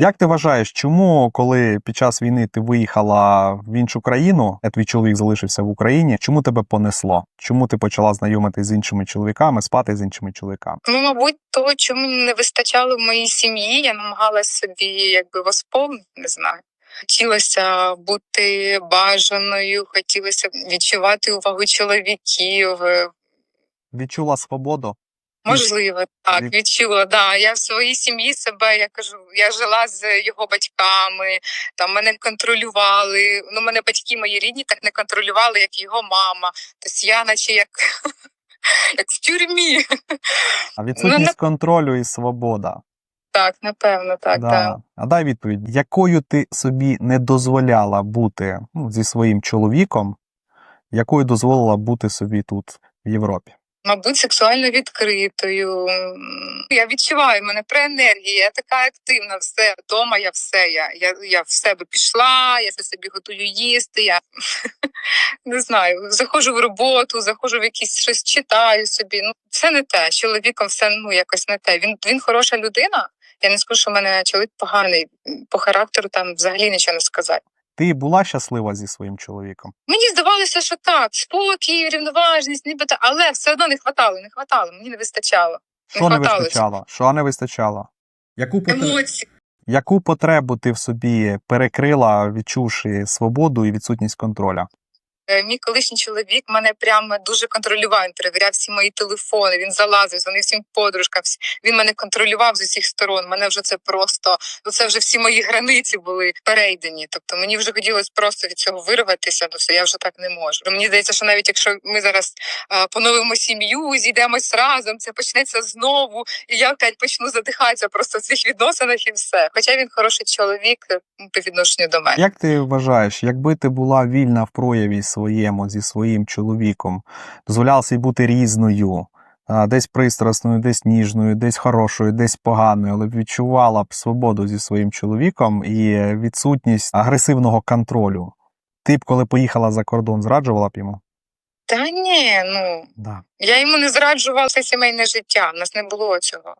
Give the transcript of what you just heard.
Як ти вважаєш, чому, коли під час війни ти виїхала в іншу країну, а твій чоловік залишився в Україні, чому тебе понесло? Чому ти почала знайомитись з іншими чоловіками, спати з іншими чоловіками? Ну, мабуть, того, чому не вистачало в моїй сім'ї, я намагалася собі якби восполнити, не знаю. Хотілося бути бажаною, хотілося відчувати увагу чоловіків. е, Відчула свободу? Можливо, так відчула. Да, я в своїй сім'ї себе я кажу, я жила з його батьками, там мене контролювали. Ну, мене батьки мої рідні так не контролювали, як його мама. Тобто я, наче як, як в тюрмі. А відсутність Ну, контролю і свобода. Так, напевно, так, да. так. А дай відповідь, якою ти собі не дозволяла бути ну, зі своїм чоловіком, якою дозволила бути собі тут, в Європі? Мабуть, сексуально відкритою. Я відчуваю мене про енергію, я така активна, все вдома, я все. Я, я, я в себе пішла, я все собі готую їсти. Я не знаю, заходжу в роботу, заходжу в якісь щось читаю собі. Ну, це не те. З чоловіком все ну якось не те. Він, він хороша людина. Я не скажу, що в мене чоловік поганий. По характеру там взагалі нічого не сказати. Ти була щаслива зі своїм чоловіком? Мені здавалося, що так, спокій, рівноважність, нібито, але все одно не хватало, не хватало, мені не вистачало. Що не не вистачало? Що не вистачало? Яку Емоцій. Яку потребу ти в собі перекрила, відчувши свободу і відсутність контроля? Е, Мій колишній чоловік мене прямо дуже контролював. Він перевіряв всі мої телефони. Він залазив, дзвонив всім подружкам. Він мене контролював з усіх сторон. Мене вже це просто ну це вже всі мої границі були перейдені. Тобто мені вже хотілося просто від цього вирватися. Ну все, я вже так не можу. Мені здається, що навіть якщо ми зараз е, поновимо сім'ю, зійдемось разом, це почнеться знову, і я опять почну задихатися просто в цих відносинах і все. Хоча він хороший чоловік по відношенню до мене. Як ти вважаєш, якби ти була вільна в прояві своєму зі своїм чоловіком, дозволяла собі бути різною, десь пристрасною, десь ніжною, десь хорошою, десь поганою, але відчувала б свободу зі своїм чоловіком і відсутність агресивного контролю. Ти б, коли поїхала за кордон, зраджувала б йому? Та ні, ну Да. Я йому не зраджувала все сімейне життя. У нас не було цього.